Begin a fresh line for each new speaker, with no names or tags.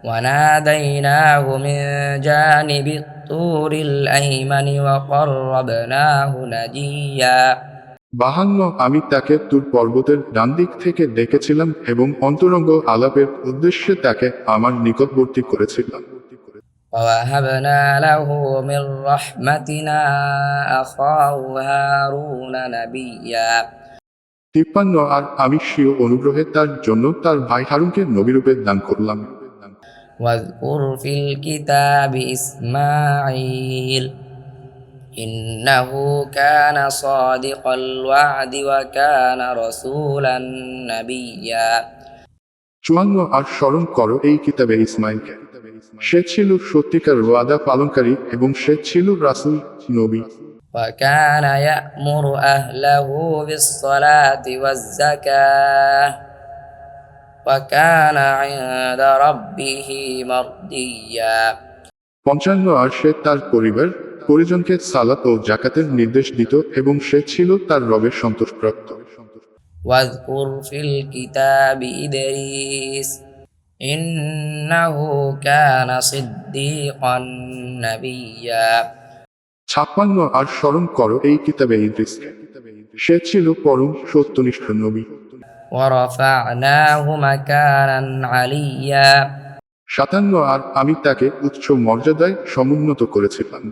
وناديناه من جانب الطور الأيمن وقربناه نجيا
বাহান্ন আমি তাকে তুর পর্বতের ডান দিক থেকে ডেকেছিলাম এবং অন্তরঙ্গ আলাপের উদ্দেশ্যে তাকে আমার নিকটবর্তী করেছিলাম
ووهبنا له من رحمتنا أخاه هارون نبيا
তিপ্পান্ন আর আমি স্বীয় অনুগ্রহে তার জন্য তার ভাই হারুনকে নবীরূপে দান করলাম
واذكر في الكتاب إسماعيل إنه كان صادق الوعد وكان رسولا نبيا
চুয়ান্ন আর স্মরণ করো এই কিতাবে ইসমাইলকে সে ছিল সত্যিকার ওয়াদা পালনকারী এবং সে ছিল রাসূল নবী
وكان يأمر أهله بالصلاة والزكاة وكان عند ربه مرضيا
পঞ্চান্ন আর সে তার পরিবার পরিজনকে সালাত ও জাকাতের নির্দেশ দিত এবং সে ছিল তার রবের সন্তোষপ্রাপ্ত
واذكر في الكتاب إدريس إنه كان صديقا نبيا
ছাপ্পান্ন আর স্মরণ করো এই কিতাবে ইদ্রিসকে সে ছিল পরম সত্যনিষ্ঠ নবী
ورفعناه مكانا عليا
সাতান্ন আর আমি তাকে উচ্চ মর্যাদায় সমুন্নত করেছিলাম।